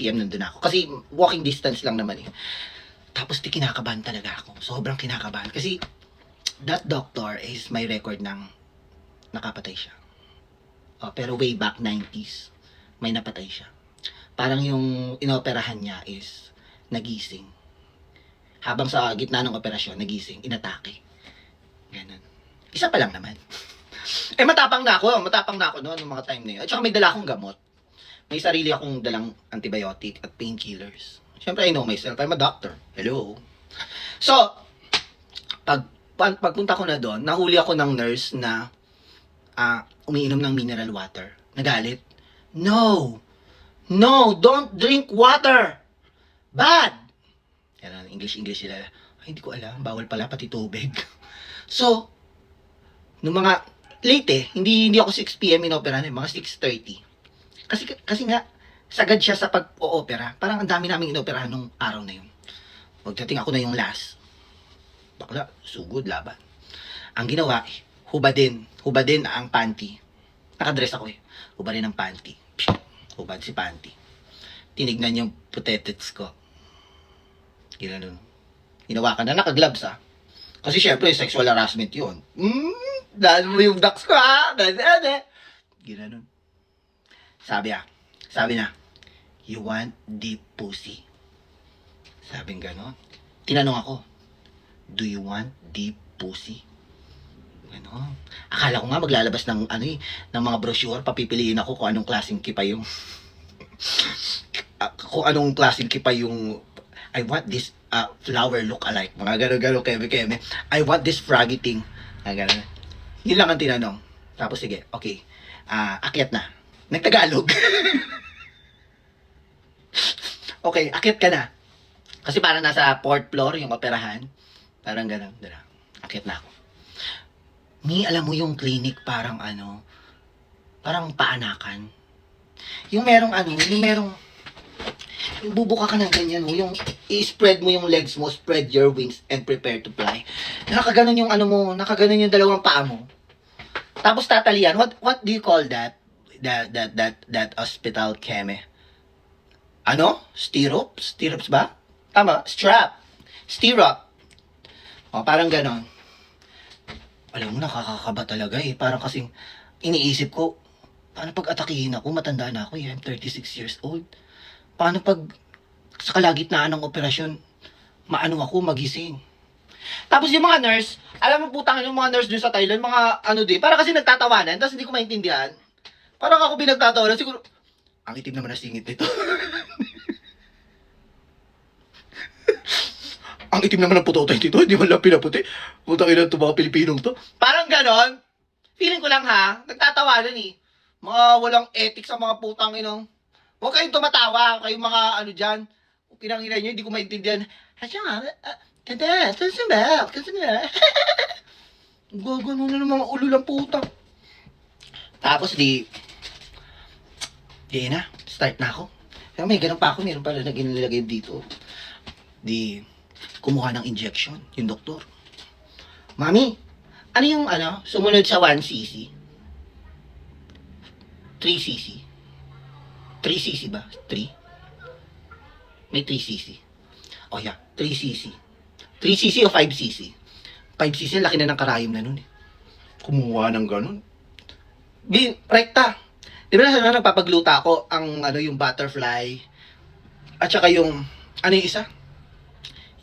5pm nandun ako. Kasi walking distance lang naman eh. Tapos di kinakabahan talaga ako. Sobrang kinakabahan. Kasi that doctor is my record ng nakapatay siya. Oh, pero way back 90s, may napatay siya. Parang yung inoperahan niya is nagising. Habang sa gitna ng operasyon, nagising, inatake. Ganun. Isa pa lang naman. eh, matapang na ako. Matapang na ako noon, mga time na yun. At saka may dala akong gamot. May sarili akong dalang antibiotic at painkillers. Siyempre, I know myself. I'm a doctor. Hello. So, pag, pag pagpunta ko na doon, nahuli ako ng nurse na ah, umiinom ng mineral water. Nagalit. No! No! Don't drink water! Bad! Yan, English-English sila. Ay, hindi ko alam. Bawal pala, pati tubig. so, nung mga late eh, hindi hindi ako 6 p.m. inopera mga 6.30. Kasi kasi nga sagad siya sa pag-oopera. Parang ang dami naming inoperahan nung araw na yun. Pagdating ako na yung last. Bakla, sugod laban. Ang ginawa, eh, hubadin. Hubadin ang panty. Nakadress ako eh. Hubadin ang panty. Hubad si panty. Tinignan yung potetets ko. Ginanon. Hinawakan na naka-gloves ah. Kasi syempre, sexual harassment yun. Hmm, dahil mo yung ducks ko ha. Dahil, Ginanon. Sabi ah, sabi na, you want deep pussy? Sabing ganon. Tinanong ako, do you want deep pussy? Ganon. Akala ko nga maglalabas ng ano eh, ng mga brochure, papipiliin ako kung anong klaseng kipa yung Ah, kung anong klaseng kipa yung I want this uh, flower look alike. Mga gano'n-gano'n keme-keme. I want this froggy thing. Mga gano'n. Yun lang ang tinanong. Tapos sige, okay. Ah, akyat na. Nagtagalog. okay, akyat ka na. Kasi parang nasa fourth floor yung operahan. Parang gano'n. Dala. Akyat na ako. Mi, alam mo yung clinic parang ano, parang paanakan. Yung merong ano, yung merong, yung bubuka ka ng ganyan mo, yung i-spread mo yung legs mo, spread your wings, and prepare to fly. Nakaganon yung ano mo, nakaganon yung dalawang paa mo. Tapos tatalian, what what do you call that? That that that that hospital keme. Ano? Stirrups? Stirrups ba? Tama, strap. Stirrup. O, parang ganon. Alam mo, nakakakaba talaga eh. Parang kasing iniisip ko, paano pag atakihin ako, matanda na ako eh. I'm 36 years old. Paano pag sa kalagitnaan ng operasyon, maano ako, magising. Tapos yung mga nurse, alam mo putang yung mga nurse dun sa Thailand, mga ano di, para kasi nagtatawanan, tapos hindi ko maintindihan. Parang ako pinagtatawanan, siguro, ang itim naman na singit nito. ang itim naman ng putotay dito, hindi man lang pinaputi. Putang ina to mga Pilipinong to. Parang ganon. Feeling ko lang ha, nagtatawanan eh. Mga walang ethics sa mga putang inong. Huwag kayong tumatawa, kayong mga ano dyan. Pinanginan nyo, hindi ko maintindihan. Asya nga, ah, ba? Kasi na. Gagano na ng mga ulo ng puta. Tapos di, di na, start na ako. Kaya may ganun pa ako, meron pala na ginilagay dito. Di, kumuha ng injection, yung doktor. Mami, ano yung ano, sumunod sa 1cc? 3cc? 3cc ba? 3? May 3cc. Oh yeah, 3cc. 3cc o 5cc? 5cc, laki na ng karayom na nun eh. Kumuha ng ganun. Di, rekta. Di ba na nagpapagluta ako ang ano yung butterfly at saka yung ano yung isa?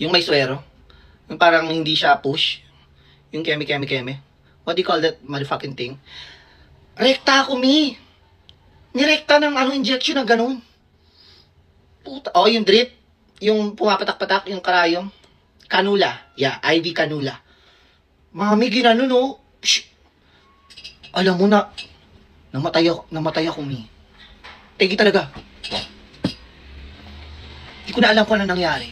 Yung may swero. Yung parang hindi siya push. Yung keme keme keme. What do you call that motherfucking thing? Rekta ako, mi. Nirekta ng ano injection na ganun. Puta. Oh, yung drip. Yung pumapatak-patak, yung karayom. Kanula. Yeah, IV kanula. Mami, ginano, no? Shh. Alam mo na, namatay ako, namatay ako, mi. Tegi talaga. Hindi ko na alam kung ano nangyari.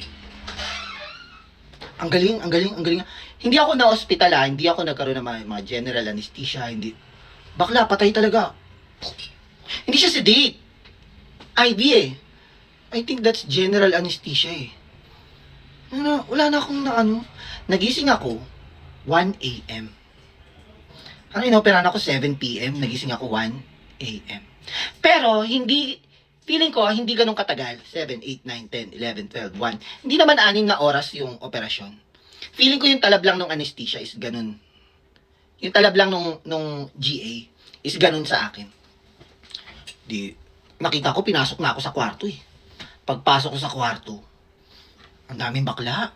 Ang galing, ang galing, ang galing. Hindi ako na hospital ah, hindi ako nagkaroon ng mga, mga general anesthesia, hindi. Bakla, patay talaga. Hindi siya sedate. IV eh. I think that's general anesthesia eh. Ano, wala na akong na ano. Nagising ako, 1 a.m. Ang inoperahan ako 7 p.m., nagising ako 1 a.m. Pero, hindi, Feeling ko, hindi ganun katagal. 7, 8, 9, 10, 11, 12, 1. Hindi naman anim na oras yung operasyon. Feeling ko yung talab lang ng anesthesia is ganun. Yung talab lang nung, nung GA is ganun sa akin. Di, nakita ko, pinasok na ako sa kwarto eh. Pagpasok ko sa kwarto, ang daming bakla.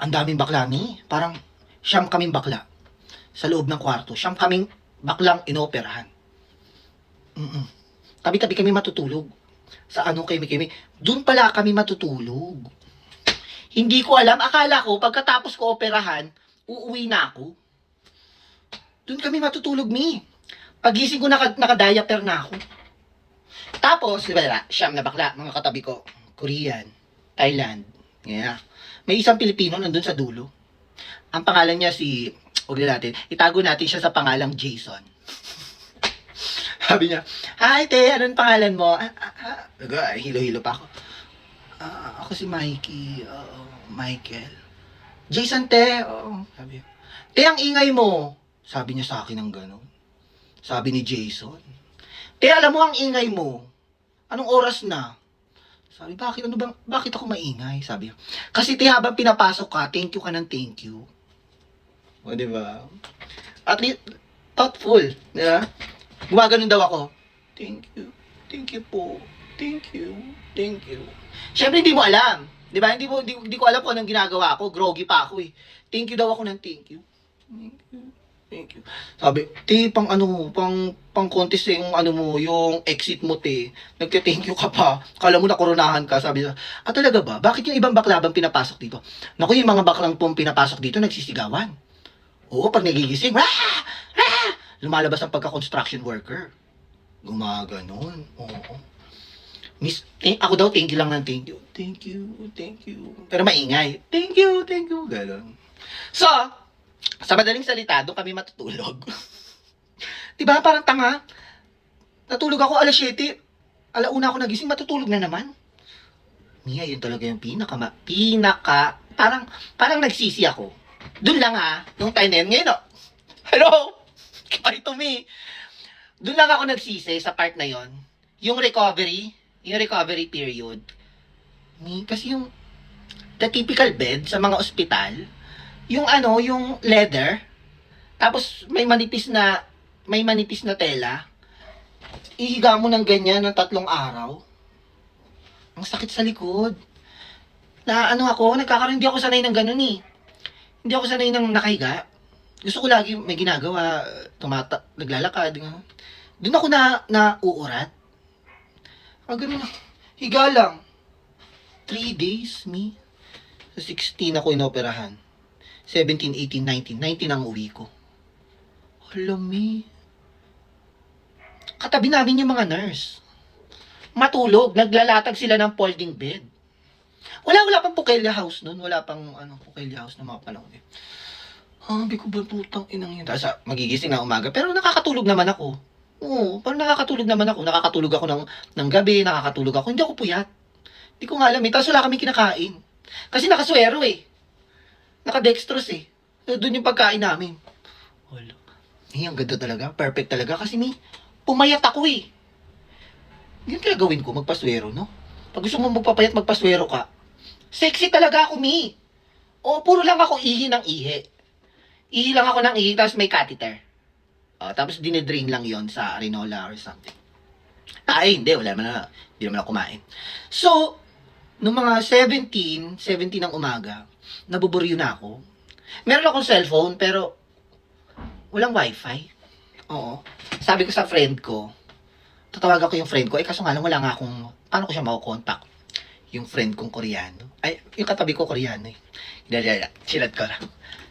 Ang daming bakla ni. Parang siyam kaming bakla sa loob ng kwarto. Siyam kaming baklang inoperahan. Mm-mm. Tabi-tabi kami matutulog. Sa ano kami kami. Doon pala kami matutulog. Hindi ko alam. Akala ko, pagkatapos ko operahan, uuwi na ako. Doon kami matutulog, mi. Pagising ko, naka, naka-diaper na ako. Tapos, di ba, siyam na bakla, mga katabi ko. Korean, Thailand, yeah. May isang Pilipino nandun sa dulo. Ang pangalan niya si, huwag na natin, itago natin siya sa pangalang Jason. Sabi niya, Hi, te, anong pangalan mo? Ah, ah, ah. Hilo-hilo pa ako. Ah, ako si Mikey. Oo, Michael. Jason, te. Oo, sabi niya. Te, ang ingay mo. Sabi niya sa akin ng gano'n. Sabi ni Jason. Te, alam mo ang ingay mo. Anong oras na? Sabi, bakit? Ano bang, bakit ako maingay? Sabi niya. Kasi te, habang pinapasok ka, thank you ka ng thank you. O, di ba? At least, thoughtful. Di ba? Gumaganon daw ako. Thank you. Thank you po. Thank you. Thank you. Siyempre, hindi mo alam. Di ba? Hindi, mo, hindi, hindi ko alam kung anong ginagawa ko. Groggy pa ako eh. Thank you daw ako ng thank you. Thank you. Thank you. Sabi, ti, pang ano pang, pang contest yung ano mo, yung exit mo, te. Nagte-thank you ka pa. Kala mo na koronahan ka. Sabi niya, ah talaga ba? Bakit yung ibang bakla bang pinapasok dito? Naku, yung mga baklang pong pinapasok dito, nagsisigawan. Oo, pag nagigising, ah! Ah! Lumalabas ang pagka-construction worker. Gumaganon. Oo. Miss, eh, ako daw, thank you lang ng thank you. Thank you, thank you. Pero maingay. Thank you, thank you. Ganon. So, sa madaling salita, doon kami matutulog. diba, parang tanga. Natulog ako alas 7. Alauna ako nagising, matutulog na naman. Mia, yun talaga yung pinaka, pinaka, parang, parang nagsisi ako. Doon lang ha, nung time na yun. Ngayon, oh, hello, kay to me. Doon lang ako nagsisi sa part na yon. Yung recovery, yung recovery period. Kasi yung, the typical bed sa mga ospital, yung ano, yung leather, tapos may manipis na, may manipis na tela, ihiga mo ng ganyan ng tatlong araw. Ang sakit sa likod. Na ano ako, nagkakaroon, hindi ako sanay ng ganun eh. Hindi ako sanay ng nakahiga. Gusto ko lagi may ginagawa, tumata, naglalakad. Doon ako na, na uurat. Ah, ganun na. Higa lang. Three days, me. Sa 16 ako inoperahan. 17, 18, 19. 19 ang uwi ko. Alam me. Katabi namin yung mga nurse. Matulog. Naglalatag sila ng folding bed. Wala, wala pang Pukelia House noon. Wala pang ano, Pukelia House na mga panahon eh. Ah, hindi ko ba putang inang yun. Tapos ah, magigising na umaga. Pero nakakatulog naman ako. Oo, parang nakakatulog naman ako. Nakakatulog ako ng, ng gabi, nakakatulog ako. Hindi ako puyat. Hindi ko nga alam eh. Tapos wala kami kinakain. Kasi nakaswero eh. Nakadextrose eh. Doon yung pagkain namin. Wala. Eh, ang ganda talaga. Perfect talaga. Kasi may pumayat ako eh. Yun kaya gawin ko, magpaswero, no? Pag gusto mo magpapayat, magpaswero ka. Sexy talaga ako, mi. O, puro lang ako ihi ng ihi. Ihi lang ako ng ihi, tapos may catheter. O, tapos dinidrain lang yon sa Arenola or something. Ay, hindi, wala naman na. Hindi naman ako kumain. So, nung mga 17, 17 ng umaga, nabuburyo na ako. Meron akong cellphone, pero walang wifi. Oo. Sabi ko sa friend ko, tatawagan ko yung friend ko, eh kaso nga lang wala nga akong, paano ko siya makukontak? Yung friend kong koreano. Ay, yung katabi ko koreano eh. Hindi, Silat ko lang.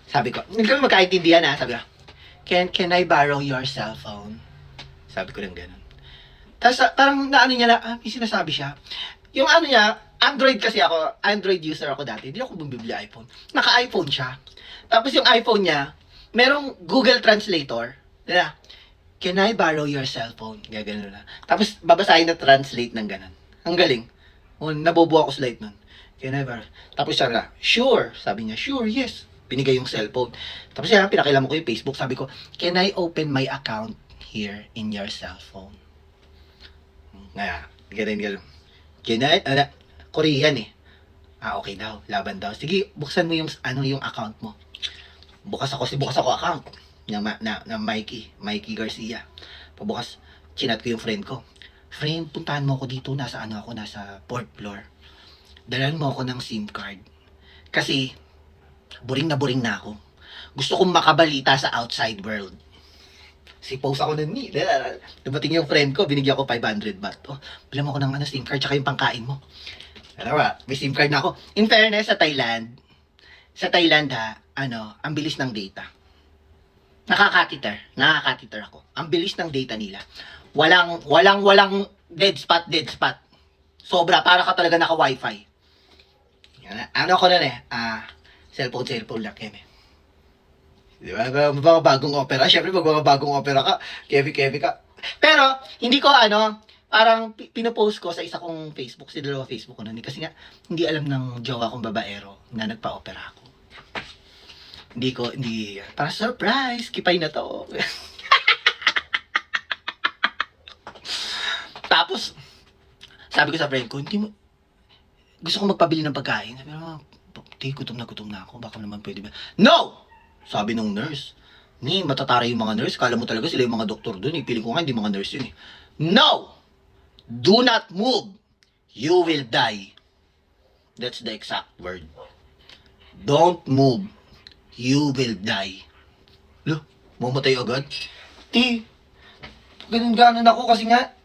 Sabi ko, hindi kami magkaintindihan ha. Sabi ko, can, can I borrow your cellphone? Sabi ko lang ganun. Tapos ah, parang naano niya na, ah, may sinasabi siya. Yung ano niya, Android kasi ako, Android user ako dati. Hindi ako bumibili iPhone. Naka-iPhone siya. Tapos yung iPhone niya, merong Google Translator. Diba? Can I borrow your cellphone? Gagano na. Tapos babasahin na translate ng ganun. Ang galing. O, nabobo ako sa light nun. Can I borrow? Tapos siya na, sure. Sabi niya, sure, yes. Binigay yung cellphone. Tapos siya, pinakilam ko yung Facebook. Sabi ko, can I open my account here in your cellphone? Nga, Ganun, ganun. Kina, ano, Korean eh. Ah, okay daw. Laban daw. Sige, buksan mo yung, ano, yung account mo. Bukas ako, si bukas ako account. Na, na, na Mikey. Mikey Garcia. Pabukas, chinat ko yung friend ko. Friend, puntahan mo ako dito. Nasa ano ako, nasa fourth floor. Dalan mo ako ng SIM card. Kasi, boring na boring na ako. Gusto kong makabalita sa outside world. Si post ako nun ni. Dumating yung friend ko, binigyan ko 500 baht. Oh, bilang ako ng ano, SIM card tsaka yung pangkain mo. Alam ba, may SIM card na ako. In fairness, sa Thailand, sa Thailand ha, ano, ang bilis ng data. Nakakatiter. Nakakatiter ako. Ang bilis ng data nila. Walang, walang, walang dead spot, dead spot. Sobra, para ka talaga naka wifi. Yan, ano ko na eh, ah, cellphone, cellphone lang, keme. Di ba? Mga bagong opera. Siyempre, pag bagong opera ka, kevi-kevi ka. Pero, hindi ko ano, parang pi- pinopost ko sa isa kong Facebook, si dalawa Facebook ko nun. Kasi nga, hindi alam ng jowa kong babaero na nagpa-opera ako. Hindi ko, hindi, para surprise, kipay na to. Tapos, sabi ko sa friend ko, hindi mo, gusto ko magpabili ng pagkain. Sabi ko, di, gutom na gutom na ako, baka naman pwede ba? No! Sabi nung nurse, ni, matatara yung mga nurse, kala mo talaga sila yung mga doktor dun, eh. Piling ko nga, hindi mga nurse yun eh. No! Do not move! You will die. That's the exact word. Don't move. You will die. Lo, mamatay agad? Ti, ganun-ganon ako kasi nga,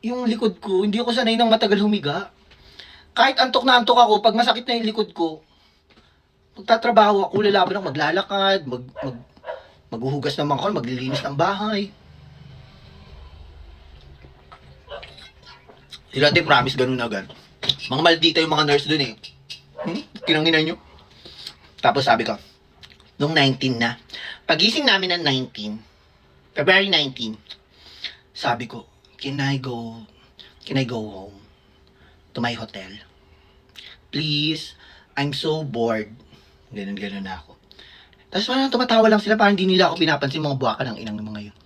yung likod ko, hindi ako sanay ng matagal humiga. Kahit antok na antok ako, pag masakit na yung likod ko, magtatrabaho ako, lalaban ako, maglalakad, mag, mag, maghuhugas ng mga kol, maglilinis ng bahay. Sila ate, promise, ganun agad. Mga maldita yung mga nurse dun eh. Hmm? Tinanginan nyo. Tapos sabi ko, nung 19 na, pagising namin ng 19, February 19, sabi ko, can I go, can I go home to my hotel? Please, I'm so bored. Ganun, ganun na ako. Tapos parang tumatawa lang sila, parang hindi nila ako pinapansin mga buwaka ng inang ng mga yun.